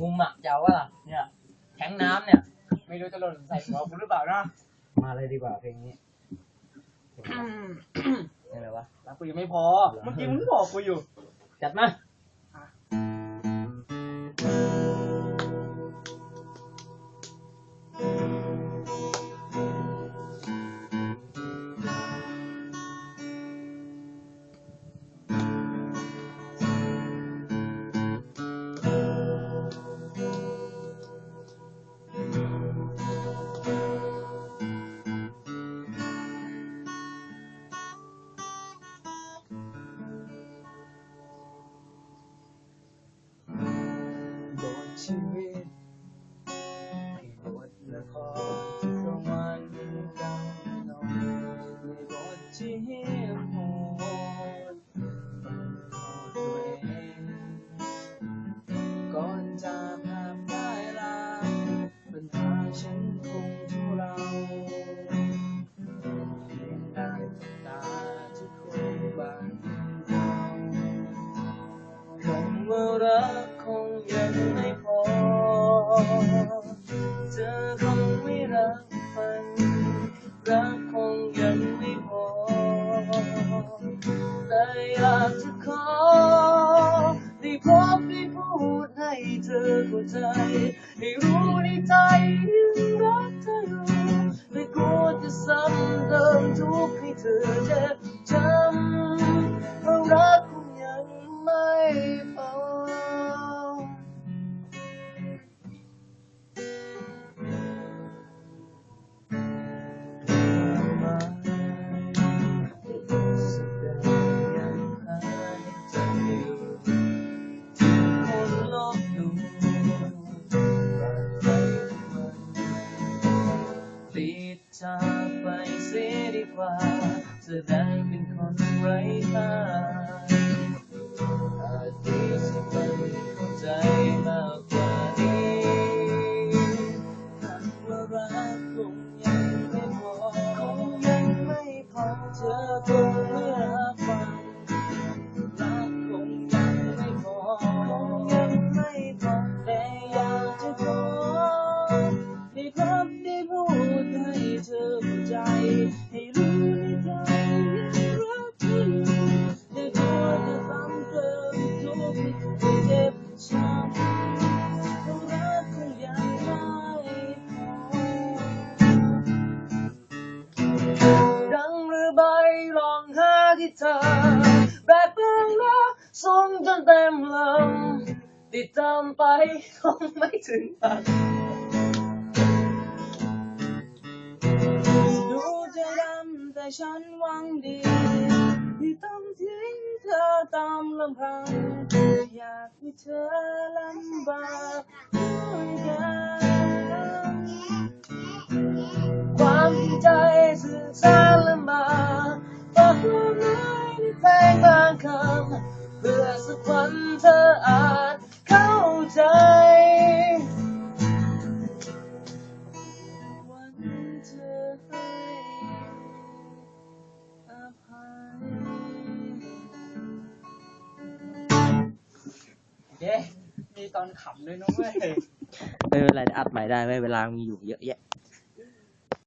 มุมอะจะเอาว่าล่ะเนี่ยแทงน้ำเนี่ย ไม่รู้จะหล่นใส่หัวกูหรือเปล่านะมาเลยดีกว่าเพลงนี้เพลงอะไรวะแล้วกูยังไม่พอ เมื่อกี้มึงบอกกูอยู่ จัดมา ไม่รับฟันรักคงยังไม่พอแต่อยากจะขอได้พบได้พูดให้เธอเข้าใจให้รู้ในใจ จากไปเสียดีกว่าแสดงเป็นคนไร้ค่าอาจดีสักวันเข้าใจมากกว่านี้คำว่ารักคงยังไม่พอคงยังไม่พอเธอคงเม่อ ที่เธอแบกเบื้องหน้าส่งจนเต็มลำติดตามไปคงไม่ถึงฝั่งดูจะดำแต่ฉันหวังดีที่ต้องทิ้งเธอตามลำพัง อยากให้เธอลำบาก เย้มีตอนขำด้วยนะเว้ย ไม่เป็นไรอัดใหม่ได้ไม่เวลามีอยู่เยอะแยะ